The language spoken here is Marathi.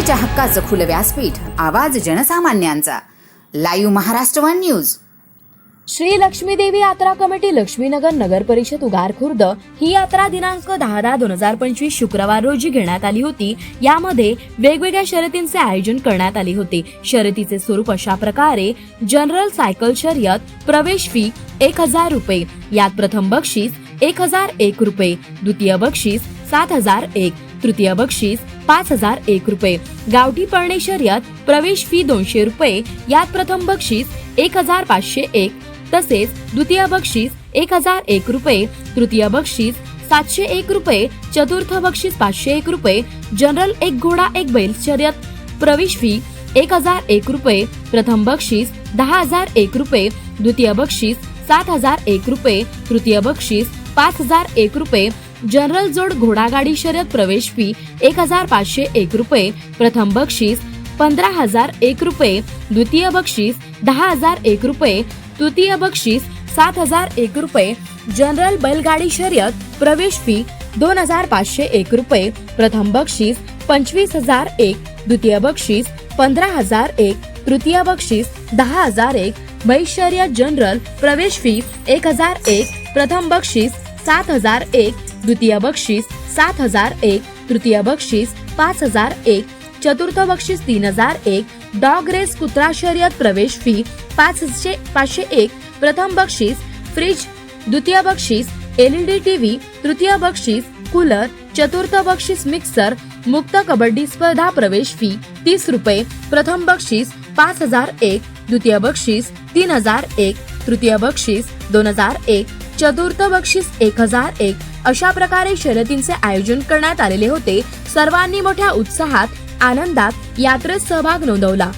जनतेच्या हक्काचं खुलं व्यासपीठ आवाज जनसामान्यांचा. Live Maharashtra one news. Shri Lakshmi Devi Yatra committee Laxminagar नगर परिषद उगार खुर्द ही यात्रा दिनांक दहा दहा दोन हजार पंचवीस शुक्रवार रोजी घेण्यात आली होती. यामध्ये वेगवेगळ्या शर्यतींचे आयोजन करण्यात आले होते. शर्यतीचे स्वरूप अशा प्रकारे जनरल सायकल शर्यत प्रवेश फी एक हजार रुपये यात प्रथम बक्षीस एक हजार एक रुपये द्वितीय बक्षीस सात हजार एक तृतीय बक्षीस पाच हजार एक रुपये. गावठी पळणे शर्यत प्रवेश फी दोनशे रुपये. यात प्रथम बक्षीस एक हजार पाचशे एक. तसेच द्वितीय बक्षीस एक हजार एक रुपये. तृतीय बक्षीस सातशे एक रुपये. चतुर्थ बक्षीस पाचशे एक रुपये. जनरल एक घोडा एक बैल शर्यत प्रवेश फी एक हजार एक रुपये. प्रथम बक्षीस दहा हजार एक रुपये. द्वितीय बक्षीस सात हजार एक रुपये. तृतीय बक्षीस पाच हजार एक रुपये. जनरल जोड घोडागाडी शर्यत प्रवेश फी एक हजार पाचशे एक रुपये प्रथम बक्षीस पंधरा हजार एक रुपये द्वितीय बक्षीस दहा हजार एक रुपये तृतीय बक्षीस सात हजार एक रुपये जनरल बैलगाडी शर्यत प्रवेश फी दोन हजार पाचशे एक रुपये प्रथम बक्षीस पंचवीस हजार एक द्वितीय बक्षीस पंधरा हजार एक तृतीय बक्षीस दहा हजार एक वैश्वर्य शर्यत जनरल प्रवेश फी एक हजार एक प्रथम बक्षीस सात हजार एक द्वितीय बक्षीस सात हज़ार एक, तृतीय बक्षीस पाच हज़ार एक, चतुर्थ बक्षीस तीन हज़ार एक, डॉग रेस कुत्रा शर्यत प्रवेश फ़ी पाचशे पाचशे एक, प्रथम बक्षीस फ्रिज, द्वितीय बक्षीस एलईडी टीव्ही तृतीय बक्षीस कूलर, चतुर्थ बक्षीस मिक्सर, मुक्त कबड्डी स्पर्धा प्रवेश फ़ी तीस रुपये, प्रथम बक्षीस पाच हज़ार एक, द्वितीय बक्षीस तीन हज़ार एक, तृतीय बक्षीस दोन हज़ार एक चतुर्थ बक्षीस एक हजार एक. अशा प्रकारे शर्यतींचे आयोजन करण्यात आलेले होते. सर्वांनी मोठ्या उत्साहात आनंदात यात्रेत सहभाग नोंदवला.